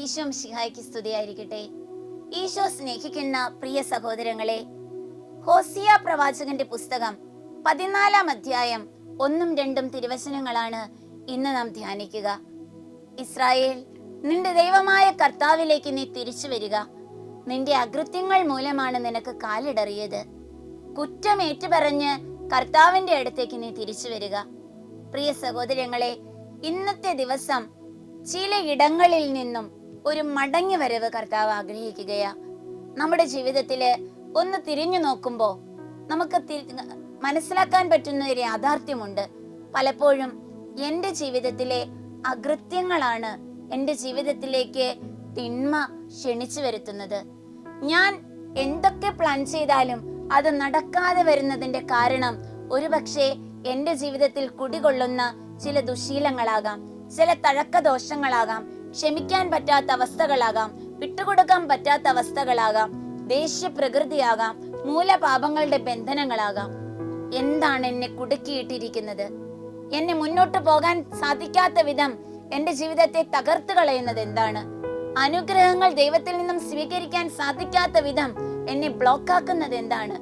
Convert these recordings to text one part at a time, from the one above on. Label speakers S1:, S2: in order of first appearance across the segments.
S1: ഈശോ ശിഹായ്ക്ക് സ്തുതിയായിരിക്കട്ടെ. ഈശോ സ്നേഹിക്കുന്ന പ്രിയ സഹോദരങ്ങളെ ഹോസിയ പ്രവാചകന്റെ പുസ്തകം പതിനാലാം അധ്യായം ഒന്നും രണ്ടും തിരുവചനങ്ങളാണ് ഇന്ന് നാം ധ്യാനിക്കുക. ഇസ്രായേൽ നിന്റെ ദൈവമായ കർത്താവിലേക്ക് നീ തിരിച്ചു വരിക. നിന്റെ അകൃത്യങ്ങൾ മൂലമാണ് നിനക്ക് കാലിടറിയത്. കുറ്റം ഏറ്റുപറഞ്ഞ് കർത്താവിന്റെ അടുത്തേക്ക് നീ തിരിച്ചു വരിക. പ്രിയ സഹോദരങ്ങളെ ഇന്നത്തെ ദിവസം ചില ഇടങ്ങളിൽ നിന്നും ഒരു മടങ്ങി വരവ് കർത്താവ് ആഗ്രഹിക്കുകയാ. നമ്മുടെ ജീവിതത്തിൽ ഒന്ന് തിരിഞ്ഞു നോക്കുമ്പോ നമുക്ക് മനസ്സിലാക്കാൻ പറ്റുന്ന ഒരു യാഥാർത്ഥ്യമുണ്ട്. പലപ്പോഴും എന്റെ ജീവിതത്തിലെ അകൃത്യങ്ങളാണ് എന്റെ ജീവിതത്തിലേക്ക് തിന്മ ക്ഷണിച്ചു വരുത്തുന്നത്. ഞാൻ എന്തൊക്കെ പ്ലാൻ ചെയ്താലും അത് നടക്കാതെ വരുന്നതിന്റെ കാരണം ഒരുപക്ഷെ എന്റെ ജീവിതത്തിൽ കുടികൊള്ളുന്ന ചില ദുശീലങ്ങളാകാം ചില തഴക്ക ദോഷങ്ങളാകാം ക്ഷമിക്കാൻ പറ്റാത്ത അവസ്ഥകളാകാം വിട്ടുകൊടുക്കാൻ പറ്റാത്ത അവസ്ഥകളാകാം ദേഷ്യ പ്രകൃതിയാകാം മൂലപാപങ്ങളുടെ ബന്ധനങ്ങളാകാം. എന്താണ് എന്നെ കുടുക്കിയിട്ടിരിക്കുന്നത്? എന്നെ മുന്നോട്ട് പോകാൻ സാധിക്കാത്ത വിധം എന്റെ ജീവിതത്തെ തകർത്തു കളയുന്നത് എന്താണ്? അനുഗ്രഹങ്ങൾ ദൈവത്തിൽ നിന്നും സ്വീകരിക്കാൻ സാധിക്കാത്ത വിധം എന്നെ ബ്ലോക്കാക്കുന്നത് എന്താണ്?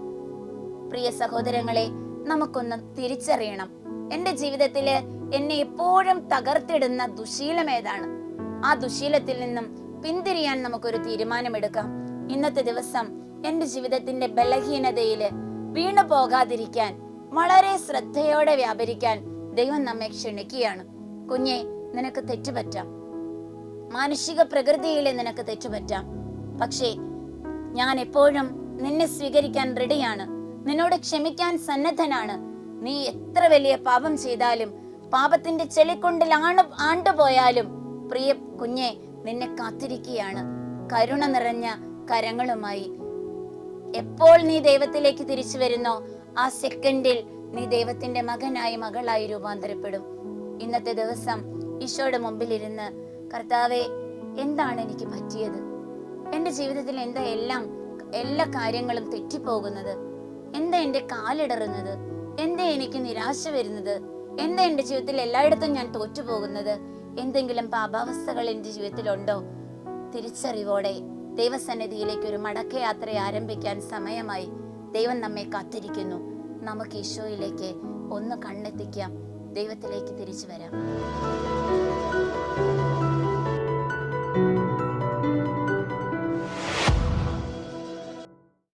S1: പ്രിയ സഹോദരങ്ങളെ നമുക്കൊന്ന് തിരിച്ചറിയണം. എന്റെ ജീവിതത്തിൽ എന്നെ എപ്പോഴും തകർത്തിടുന്ന ദുശീലം ഏതാണ്? ആ ദുശീലത്തിൽ നിന്നും പിന്തിരിയാൻ നമുക്കൊരു തീരുമാനമെടുക്കാം. ഇന്നത്തെ ദിവസം എന്റെ ജീവിതത്തിന്റെ ബലഹീനതയിൽ വീണു പോകാതിരിക്കാൻ വളരെ ശ്രദ്ധയോടെ വ്യാപരിക്കാൻ ദൈവം നമ്മെ ക്ഷണിക്കുകയാണ്. കുഞ്ഞെ നിനക്ക് തെറ്റുപറ്റാം. മാനുഷിക പ്രകൃതിയിലെ നിനക്ക് തെറ്റുപറ്റാം. പക്ഷേ ഞാൻ എപ്പോഴും നിന്നെ സ്വീകരിക്കാൻ റെഡിയാണ്. നിന്നോട് ക്ഷമിക്കാൻ സന്നദ്ധനാണ്. നീ എത്ര വലിയ പാപം ചെയ്താലും പാപത്തിന്റെ ചെളിക്കൊണ്ടിൽ ആണ് ആണ്ടുപോയാലും പ്രിയ കുഞ്ഞെ നിന്നെ കാത്തിരിക്കുകയാണ്. കരുണ നിറഞ്ഞ കരങ്ങളുമായി. എപ്പോൾ നീ ദൈവത്തിലേക്ക് തിരിച്ചു വരുന്നോ ആ സെക്കൻഡിൽ നീ ദൈവത്തിന്റെ മകനായി മകളായി രൂപാന്തരപ്പെടും. ഇന്നത്തെ ദിവസം ഈശോയുടെ മുമ്പിൽ ഇരുന്ന് കർത്താവെ എന്താണ് എനിക്ക് പറ്റിയത്? എന്റെ ജീവിതത്തിൽ എന്താ എല്ലാം എല്ലാ കാര്യങ്ങളും തെറ്റിപ്പോകുന്നത്? എന്താ എന്റെ കാലിടറുന്നത്? എന്താ എനിക്ക് നിരാശ വരുന്നത്? എന്താ എന്റെ ജീവിതത്തിൽ എല്ലായിടത്തും ഞാൻ തോറ്റുപോകുന്നത്? എന്തെങ്കിലും പാപാവസ്ഥകൾ എന്റെ ജീവിതത്തിലുണ്ടോ? തിരിച്ചറിവോടെ ദൈവസന്നിധിയിലേക്ക് ഒരു മടക്കയാത്ര ആരംഭിക്കാൻ സമയമായി ദൈവം നമ്മെ കാത്തിരിക്കുന്നു. നമുക്ക് ഈശോയിലേക്ക് ഒന്ന് കണ്ണെത്തിക്കാം. ദൈവത്തിലേക്ക് തിരിച്ചു വരാം.